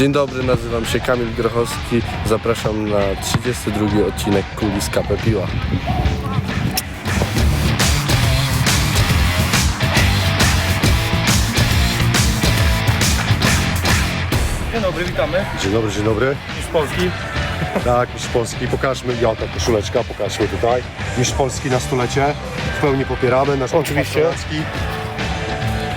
Dzień dobry, nazywam się Kamil Grochowski. Zapraszam na 32 odcinek Kuli z KP Piła. Dzień dobry, witamy. Dzień dobry, dzień dobry. Z Polski. Tak, mistrz Polski, pokażmy, ja ta koszuleczka, pokażmy tutaj. Mistrz Polski na stulecie, w pełni popieramy. Nasz Oczywiście. Polski.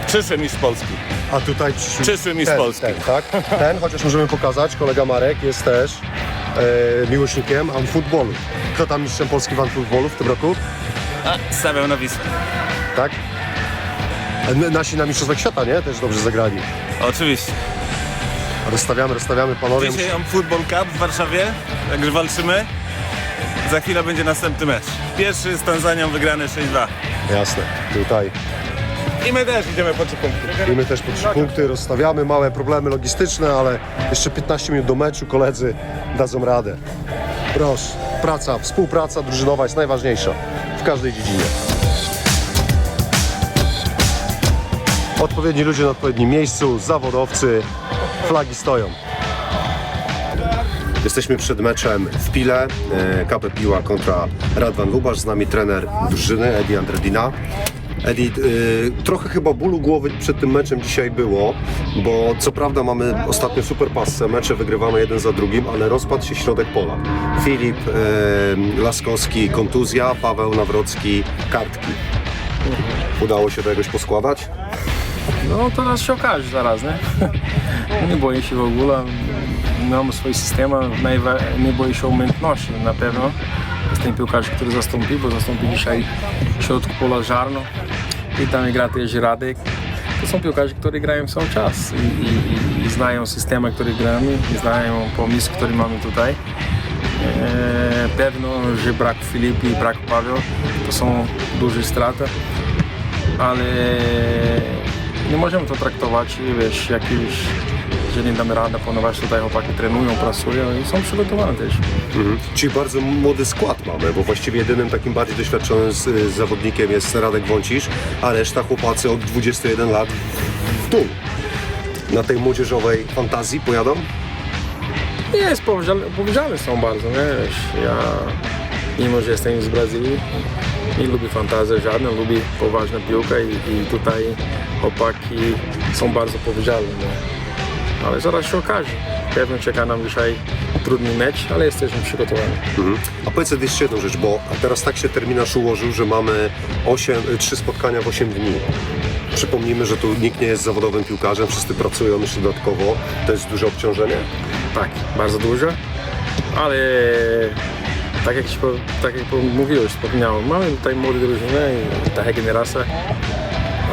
Przyszły mistrz Polski. A tutaj przyszły... Przyszły mistrz ten, Polski. Ten, tak? Ten, chociaż możemy pokazać, kolega Marek jest też e, miłośnikiem futbolu. Kto tam mistrzem Polski w futbolu w tym roku? A, stawiał na Wisłę. Tak? N- Nasi na Mistrzostwach Świata, nie? Też dobrze zagrali. Oczywiście. Rozstawiamy, rozstawiamy panowie. Dzisiaj mam Football Cup w Warszawie, także walczymy. Za chwilę będzie następny mecz. Pierwszy z Tanzanią wygrany 6-2. Jasne, tutaj. I my też idziemy po trzy punkty. I my też po trzy punkty rozstawiamy, małe problemy logistyczne, ale jeszcze 15 minut do meczu, koledzy dadzą radę. Proszę, praca, współpraca drużynowa jest najważniejsza w każdej dziedzinie. Odpowiedni ludzie na odpowiednim miejscu, zawodowcy, flagi stoją. Jesteśmy przed meczem w Pile, e, KP Piła kontra Radwan Lubasz, z nami trener drużyny Edi Andredina. Edi, y, trochę chyba bólu głowy przed tym meczem dzisiaj było, bo co prawda mamy ostatnio super passę, mecze wygrywamy jeden za drugim, ale rozpadł się środek pola. Filip y, Laskowski, kontuzja, Paweł Nawrocki, kartki. Udało się to jakoś poskładać? No teraz się okaże zaraz, nie? Nie boję się w ogóle. Mam swój system, nie boję się umiejętności na pewno. Jestem piłkarz, który zastąpi, bo zastąpi dzisiaj w środku pola Żarno i tam gra też Radek. To są piłkarze, którzy grają cały czas i, i, i znają systemy, który gramy, znają pomysł, który mamy tutaj. E, pewno, że brak Filip i brak Paweł to są duże straty, ale nie możemy to traktować, wiesz, jakieś, że nie damy rady, ponieważ tutaj chłopaki trenują, pracują i są przygotowane też. Czyli bardzo młody skład mamy, bo właściwie jedynym takim bardziej doświadczonym z, z zawodnikiem jest Radek Wącisz, a reszta chłopacy od 21 lat w dół. Na tej młodzieżowej fantazji pojadą? Jest, powiedziane, powiedziane są bardzo, wiesz, ja mimo, że jestem z Brazylii, nie lubię fantazję żadną, lubię poważną piłkę i, i tutaj chłopaki są bardzo powiedzialne? Ale zaraz się okaże. Pewno czeka nam dzisiaj trudny mecz, ale jesteśmy przygotowani. Mhm. A powiedz jeszcze jedną rzecz, bo teraz tak się terminarz ułożył, że mamy 8, 3 spotkania w 8 dni. Przypomnijmy, że tu nikt nie jest zawodowym piłkarzem, wszyscy pracują jeszcze dodatkowo. To jest duże obciążenie? Tak, bardzo dużo, ale tak jak, tak jak mówiłeś, wspomniałem, mamy tutaj młode drużyny i ta generacja,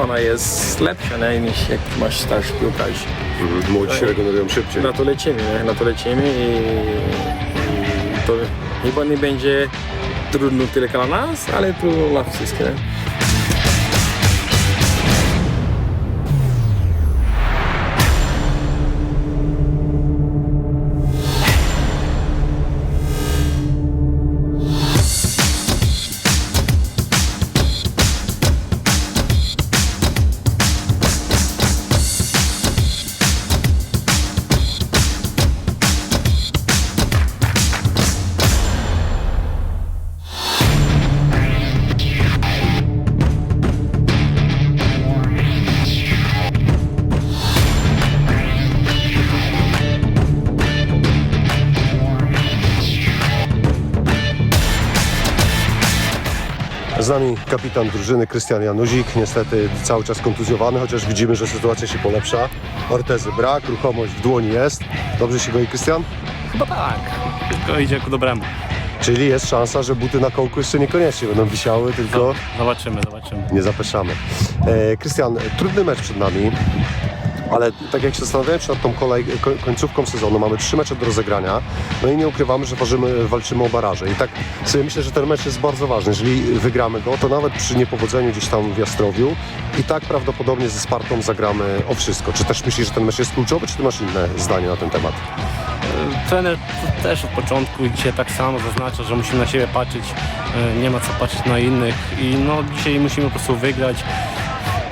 ona jest lepsza nie, niż jak masz starszych piłkarzy. Mhm. Młodzi się regenerują szybciej. Na to lecimy, nie? na to lecimy i, i to chyba nie będzie trudno tylko dla nas, ale trudno dla wszystkich. Nie? Z nami kapitan drużyny Krystian Januzik, niestety cały czas kontuzjowany, chociaż widzimy, że sytuacja się polepsza. Ortezy brak, ruchomość w dłoni jest. Dobrze się goi Krystian? Chyba tak. Tylko idzie ku dobremu. Czyli jest szansa, że buty na kołku jeszcze niekoniecznie będą wisiały, tylko Zobaczymy, zobaczymy. nie zapeszamy. E, Krystian, trudny mecz przed nami. Ale tak jak się zastanawiałem nad tą kolej, ko- końcówką sezonu, mamy trzy mecze do rozegrania, no i nie ukrywamy, że ważymy, walczymy o baraże. I tak sobie myślę, że ten mecz jest bardzo ważny. Jeżeli wygramy go, to nawet przy niepowodzeniu gdzieś tam w Jastrowiu i tak prawdopodobnie ze Spartą zagramy o wszystko. Czy też myślisz, że ten mecz jest kluczowy, czy ty masz inne zdanie na ten temat? Trener też od początku i dzisiaj tak samo zaznacza, że musimy na siebie patrzeć, e, nie ma co patrzeć na innych i no dzisiaj musimy po prostu wygrać.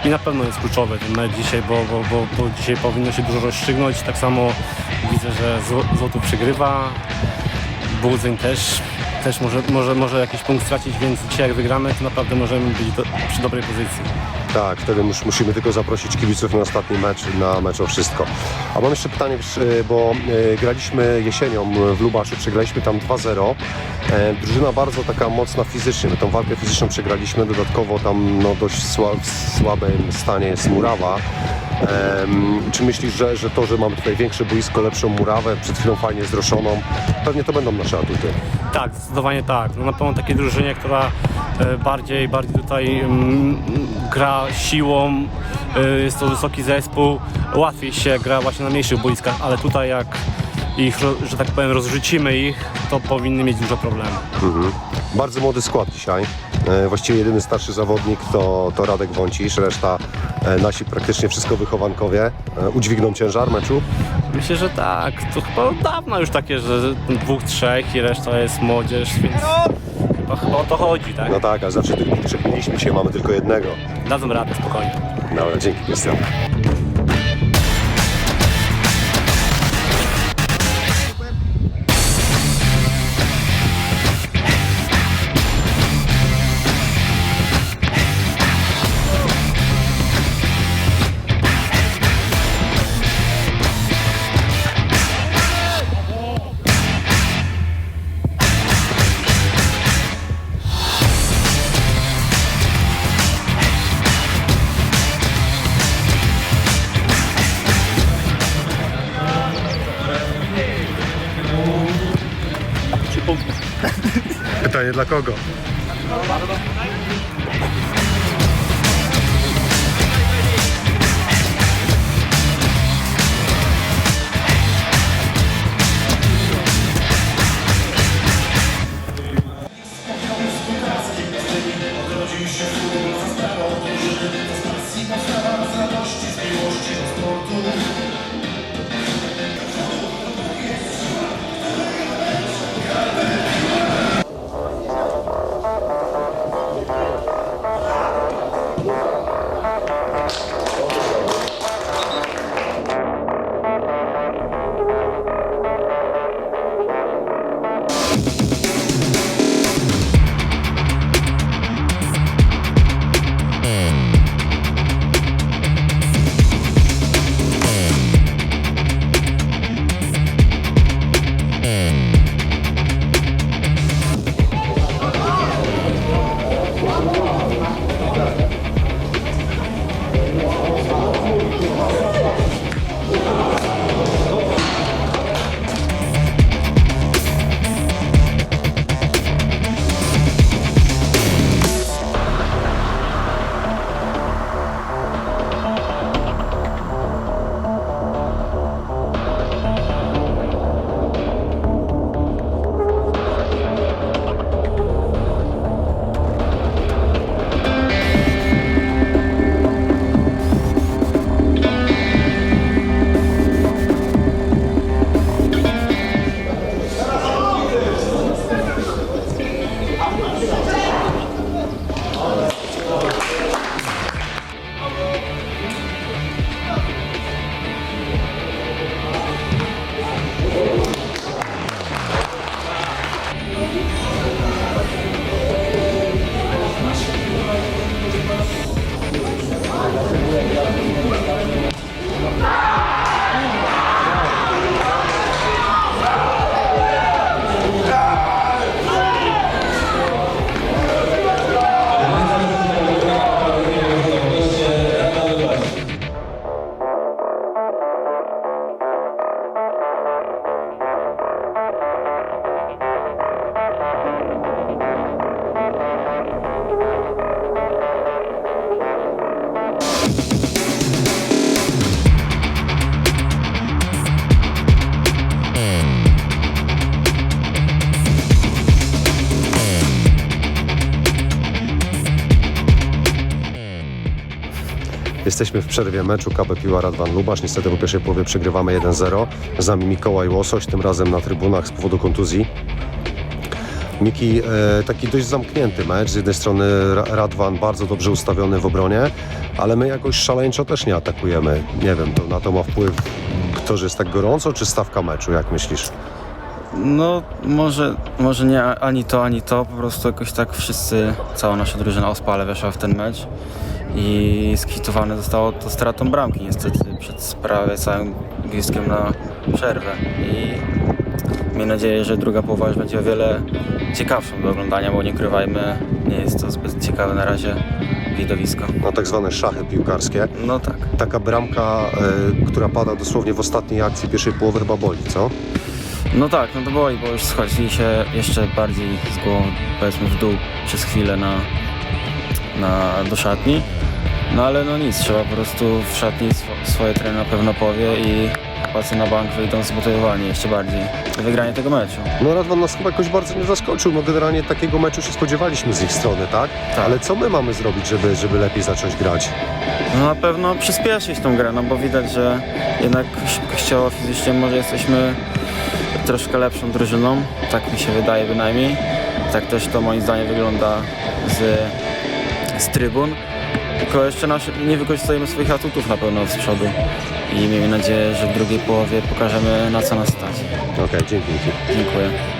I na pewno jest kluczowy ten mecz dzisiaj, bo, bo, bo, bo dzisiaj powinno się dużo rozstrzygnąć. Tak samo widzę, że Zło- Złotów przegrywa, Budzeń też, też może, może, może jakiś punkt stracić, więc dzisiaj jak wygramy, to naprawdę możemy być do, przy dobrej pozycji. Tak, wtedy musimy tylko zaprosić kibiców na ostatni mecz, na mecz o wszystko. A mam jeszcze pytanie, y, bo y, graliśmy jesienią w Lubaszu, przegraliśmy tam 2-0. E, Drużyna bardzo taka mocna fizycznie, my tą walkę fizyczną przegraliśmy, dodatkowo tam no, dość sła, w słabym stanie jest murawa. Czy myślisz, że, że to, że mamy tutaj większe boisko, lepszą murawę, przed chwilą fajnie zroszoną, pewnie to będą nasze atuty? Tak, zdecydowanie tak. No na pewno takiej drużynie, która e, bardziej, bardziej tutaj mm, gra siłą, e, jest to wysoki zespół, łatwiej się gra właśnie na mniejszych boiskach, ale tutaj jak ich, że tak powiem, rozrzucimy ich, to powinny mieć dużo problemów. Bardzo młody skład dzisiaj. E, Właściwie jedyny starszy zawodnik to, to Radek Wącisz, reszta e, nasi praktycznie wszystko wychowankowie. E, Udźwigną ciężar meczu. Myślę, że tak. To chyba od dawna już takie, że dwóch, trzech i reszta jest młodzież, więc chyba, chyba o to chodzi, tak? No tak, a zawsze tych dwóch, trzech mieliśmy, dzisiaj mamy tylko jednego. Dadzą radę, spokojnie. Dobra, dzięki Krystian. Dla kogo? Jesteśmy w przerwie meczu KP Piła Radwan Lubasz. Niestety po pierwszej połowie przegrywamy 1-0. Z nami Mikołaj Łosoś, tym razem na trybunach z powodu kontuzji. Miki, e, taki dość zamknięty mecz. Z jednej strony Ra- Radwan bardzo dobrze ustawiony w obronie, ale my jakoś szaleńczo też nie atakujemy. Nie wiem, to na to ma wpływ to, że jest tak gorąco, czy stawka meczu, jak myślisz? No może, może nie ani to, ani to, po prostu jakoś tak wszyscy, cała nasza drużyna ospale weszła w ten mecz i skwitowane zostało to stratą bramki niestety przed prawie całym gwizdkiem na przerwę i miejmy nadzieję, że druga połowa już będzie o wiele ciekawszą do oglądania, bo nie ukrywajmy, nie jest to zbyt ciekawe na razie widowisko. No tak zwane szachy piłkarskie. No tak. Taka bramka, e, która pada dosłownie w ostatniej akcji pierwszej połowy chyba boli, co? No tak, no to boli, bo już schodzili się jeszcze bardziej z głową, powiedzmy, w dół przez chwilę na, na, do szatni. No ale no nic, trzeba po prostu w szatni sw- swoje trener na pewno powie i chłopacy na bank wyjdą zmotywowani jeszcze bardziej do wygrania tego meczu. No Radwan nas chyba jakoś bardzo nie zaskoczył, no generalnie takiego meczu się spodziewaliśmy z ich strony, tak? Tak. Ale co my mamy zrobić, żeby, żeby lepiej zacząć grać? No na pewno przyspieszyć tą grę, no bo widać, że jednak szybkościowo, fizycznie może jesteśmy troszkę lepszą drużyną, tak mi się wydaje bynajmniej. Tak też to moim zdaniem wygląda z, z trybun. Tylko jeszcze nasz, nie wykorzystujemy swoich atutów na pewno z przodu i miejmy nadzieję, że w drugiej połowie pokażemy na co nas stać. Okej, dzięki. dzięki. Dziękuję.